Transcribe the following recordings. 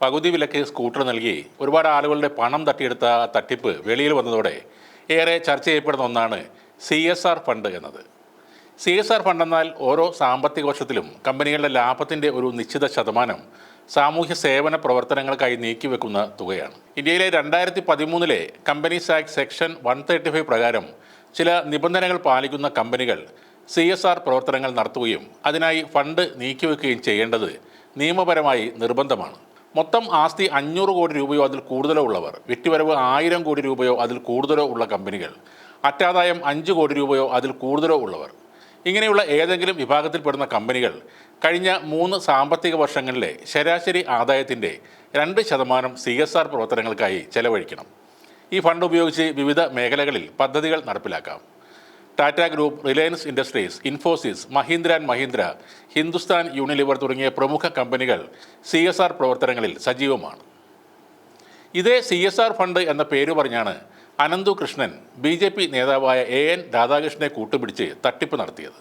പകുതി വിലക്ക് സ്കൂട്ടർ നൽകി ഒരുപാട് ആളുകളുടെ പണം തട്ടിയെടുത്ത തട്ടിപ്പ് വെളിയിൽ വന്നതോടെ ഏറെ ചർച്ച ചെയ്യപ്പെടുന്ന ഒന്നാണ് സി എസ് ആർ ഫണ്ട് എന്നത്. സി എസ് ആർ ഫണ്ട് എന്നാൽ ഓരോ സാമ്പത്തിക വർഷത്തിലും കമ്പനികളുടെ ലാഭത്തിന്റെ ഒരു നിശ്ചിത ശതമാനം സാമൂഹ്യ സേവന പ്രവർത്തനങ്ങൾക്കായി നീക്കിവെക്കുന്ന തുകയാണ്. ഇന്ത്യയിലെ രണ്ടായിരത്തി പതിമൂന്നിലെ companies act section one thirty five പ്രകാരം ചില നിബന്ധനകൾ പാലിക്കുന്ന കമ്പനികൾ സി എസ് ആർ പ്രവർത്തനങ്ങൾ നടത്തുകയും അതിനായി ഫണ്ട് നീക്കിവെക്കുകയും ചെയ്യേണ്ടത് നിയമപരമായി നിർബന്ധമാണ്. മൊത്തം ആസ്തി അഞ്ഞൂറ് കോടി രൂപയോ അതിൽ കൂടുതലോ ഉള്ളവർ വിറ്റുവരവ് ആയിരം കോടി രൂപയോ അതിൽ കൂടുതലോ ഉള്ള കമ്പനികൾ അറ്റാദായം അഞ്ച് കോടി രൂപയോ അതിൽ കൂടുതലോ ഉള്ളവർ. ഇങ്ങനെയുള്ള ഏതെങ്കിലും വിഭാഗത്തിൽപ്പെടുന്ന കമ്പനികൾ കഴിഞ്ഞ മൂന്ന് സാമ്പത്തിക വർഷങ്ങളിലെ ശരാശരി ആദായത്തിന്റെ രണ്ട് ശതമാനം സി എസ് ആർ പ്രവർത്തനങ്ങൾക്കായി ചെലവഴിക്കണം. ഈ ഫണ്ട് ഉപയോഗിച്ച് വിവിധ മേഖലകളിൽ പദ്ധതികൾ നടപ്പിലാക്കാം. Tata group Reliance industries Infosys Mahindra and Mahindra Hindustan Unilever തുടങ്ങിയ പ്രമുഖ കമ്പനികൾ സി എസ് ആർ പ്രവർത്തനങ്ങളിൽ സജീവമാണ്. ഇതേ സി എസ് ആർ ഫണ്ട് എന്ന പേര് പറഞ്ഞാണ് Ananthu Krishnan B J P നേതാവായ എ എൻ രാധാകൃഷ്ണനെ കൂട്ടുപിടിച്ച് തട്ടിപ്പ് നടത്തിയത്.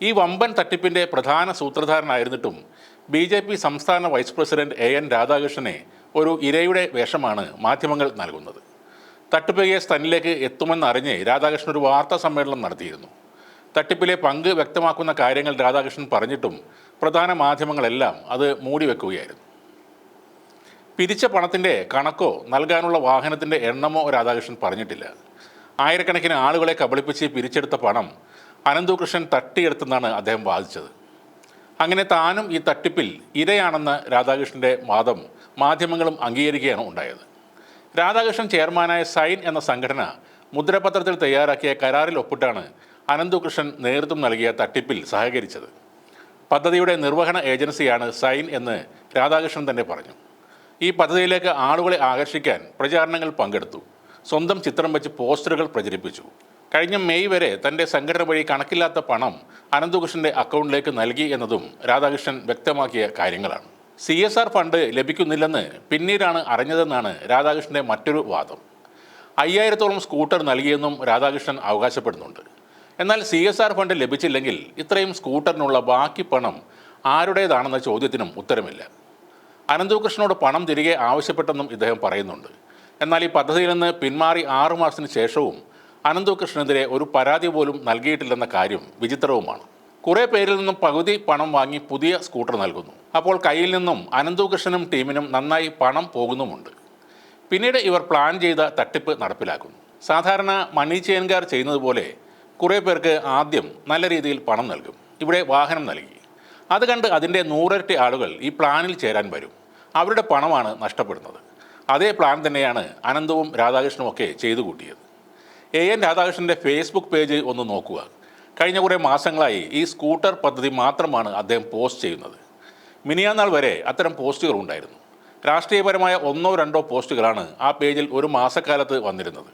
ഈ വമ്പൻ തട്ടിപ്പിന്റെ പ്രധാന സൂത്രധാരനായിരുന്നിട്ടും ബി ജെ പി സംസ്ഥാന വൈസ് പ്രസിഡന്റ് എ എൻ രാധാകൃഷ്ണനെ ഒരു ഇരയുടെ വേഷമാണ് മാധ്യമങ്ങൾ നൽകുന്നത്. തട്ടിപ്പ് കേസ് തന്നിലേക്ക് എത്തുമെന്നറിഞ്ഞ് രാധാകൃഷ്ണൻ ഒരു വാർത്താ സമ്മേളനം നടത്തിയിരുന്നു. തട്ടിപ്പിലെ പങ്ക് വ്യക്തമാക്കുന്ന കാര്യങ്ങൾ രാധാകൃഷ്ണൻ പറഞ്ഞിട്ടും പ്രധാന മാധ്യമങ്ങളെല്ലാം അത് മൂടി മൂടിവെക്കുകയായിരുന്നു. പിരിച്ച പണത്തിന്റെ കണക്കോ നൽകാനുള്ള വാഹനത്തിന്റെ എണ്ണമോ രാധാകൃഷ്ണൻ പറഞ്ഞിട്ടില്ല. ആയിരക്കണക്കിന് ആളുകളെ കബളിപ്പിച്ച് പിരിച്ചെടുത്ത പണം അനന്തുകൃഷ്ണൻ തട്ടിയെടുത്തെന്നാണ് അദ്ദേഹം വാദിച്ചത്. അങ്ങനെ താനും ഈ തട്ടിപ്പിൽ ഇരയാണെന്ന് രാധാകൃഷ്ണന്റെ വാദം മാധ്യമങ്ങളും അംഗീകരിക്കുകയാണ് ഉണ്ടായത്. രാധാകൃഷ്ണൻ ചെയർമാനായ സൈൻ എന്ന സംഘടന മുദ്രപത്രത്തിൽ തയ്യാറാക്കിയ കരാറിൽ ഒപ്പിട്ടാണ് അനന്തുകൃഷ്ണൻ നേതൃത്വം നൽകിയ തട്ടിപ്പിൽ സഹകരിച്ചത്. പദ്ധതിയുടെ നിർവഹണ ഏജൻസിയാണ് സൈൻ എന്ന് രാധാകൃഷ്ണൻ തന്നെ പറഞ്ഞു. ഈ പദ്ധതിയിലേക്ക് ആളുകളെ ആകർഷിക്കാൻ പ്രചാരണങ്ങൾ പങ്കെടുത്തു. സ്വന്തം ചിത്രം വെച്ച് പോസ്റ്ററുകൾ പ്രചരിപ്പിച്ചു. കഴിഞ്ഞ മെയ് വരെ തന്റെ സംഘടന വഴി കണക്കില്ലാത്ത പണം അനന്തകൃഷ്ണന്റെ അക്കൗണ്ടിലേക്ക് നൽകി എന്നതും രാധാകൃഷ്ണൻ വ്യക്തമാക്കിയ കാര്യങ്ങളാണ്. സി എസ് ആർ ഫണ്ട് ലഭിക്കുന്നില്ലെന്ന് പിന്നീടാണ് അറിഞ്ഞതെന്നാണ് രാധാകൃഷ്ണന്റെ മറ്റൊരു വാദം. അയ്യായിരത്തോളം സ്കൂട്ടർ നൽകിയെന്നും രാധാകൃഷ്ണൻ അവകാശപ്പെടുന്നുണ്ട്. എന്നാൽ സി എസ് ആർ ഫണ്ട് ലഭിച്ചില്ലെങ്കിൽ ഇത്രയും സ്കൂട്ടറിനുള്ള ബാക്കി പണം ആരുടേതാണെന്ന ചോദ്യത്തിനും ഉത്തരമില്ല. അനന്തകൃഷ്ണനോട് പണം തിരികെ ആവശ്യപ്പെട്ടെന്നും ഇദ്ദേഹം പറയുന്നുണ്ട്. എന്നാൽ ഈ പദ്ധതിയിൽ നിന്ന് പിന്മാറി ആറുമാസത്തിന് ശേഷവും അനന്തകൃഷ്ണനെതിരെ ഒരു പരാതി പോലും നൽകിയിട്ടില്ലെന്ന കാര്യം വിചിത്രവുമാണ്. കുറേ പേരിൽ നിന്നും പകുതി പണം വാങ്ങി പുതിയ സ്കൂട്ടർ നൽകുന്നു. അപ്പോൾ കയ്യിൽ നിന്നും അനന്തകൃഷ്ണനും ടീമിനും നന്നായി പണം പോകുന്നുമുണ്ട്. പിന്നീട് ഇവർ പ്ലാൻ ചെയ്ത തട്ടിപ്പ് നടപ്പിലാക്കുന്നു. സാധാരണ മണി ചെയിൻകാർ ചെയ്യുന്നത് പോലെ കുറേ പേർക്ക് ആദ്യം നല്ല രീതിയിൽ പണം നൽകും. ഇവിടെ വാഹനം നൽകി. അത് കണ്ട് അതിന്റെ നൂറിരട്ടി ആളുകൾ ഈ പ്ലാനിൽ ചേരാൻ വരും. അവരുടെ പണമാണ് നഷ്ടപ്പെടുന്നത്. അതേ പ്ലാൻ തന്നെയാണ് അനന്തവും രാധാകൃഷ്ണനും ഒക്കെ ചെയ്തു കൂട്ടിയത്. എ എൻ രാധാകൃഷ്ണന്റെ ഫേസ്ബുക്ക് പേജ് ഒന്ന് നോക്കുക. കഴിഞ്ഞ കുറേ മാസങ്ങളായി ഈ സ്കൂട്ടർ പദ്ധതി മാത്രമാണ് അദ്ദേഹം പോസ്റ്റ് ചെയ്യുന്നത്. മിനിയാന്നാൾ വരെ അത്തരം പോസ്റ്റുകൾ ഉണ്ടായിരുന്നു. രാഷ്ട്രീയപരമായ ഒന്നോ രണ്ടോ പോസ്റ്റുകളാണ് ആ പേജിൽ ഒരു മാസക്കാലത്ത് വന്നിരുന്നത്.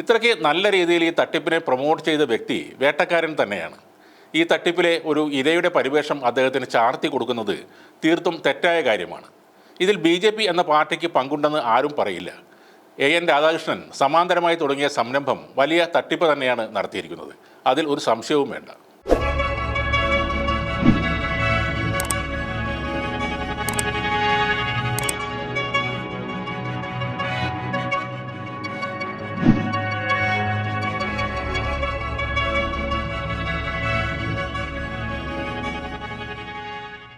ഇത്രയ്ക്ക് നല്ല രീതിയിൽ ഈ തട്ടിപ്പിനെ പ്രൊമോട്ട് ചെയ്ത വ്യക്തി വേട്ടക്കാരൻ തന്നെയാണ്. ഈ തട്ടിപ്പിലെ ഒരു ഇരയുടെ പരിവേഷം അദ്ദേഹത്തിന് ചാർത്തി കൊടുക്കുന്നത് തീർത്തും തെറ്റായ കാര്യമാണ്. ഇതിൽ ബി എന്ന പാർട്ടിക്ക് പങ്കുണ്ടെന്ന് ആരും പറയില്ല. എ എൻ രാധാകൃഷ്ണൻ സമാന്തരമായി തുടങ്ങിയ സംരംഭം വലിയ തട്ടിപ്പ് തന്നെയാണ് നടത്തിയിരിക്കുന്നത്. അതിൽ ഒരു സംശയവും വേണ്ട.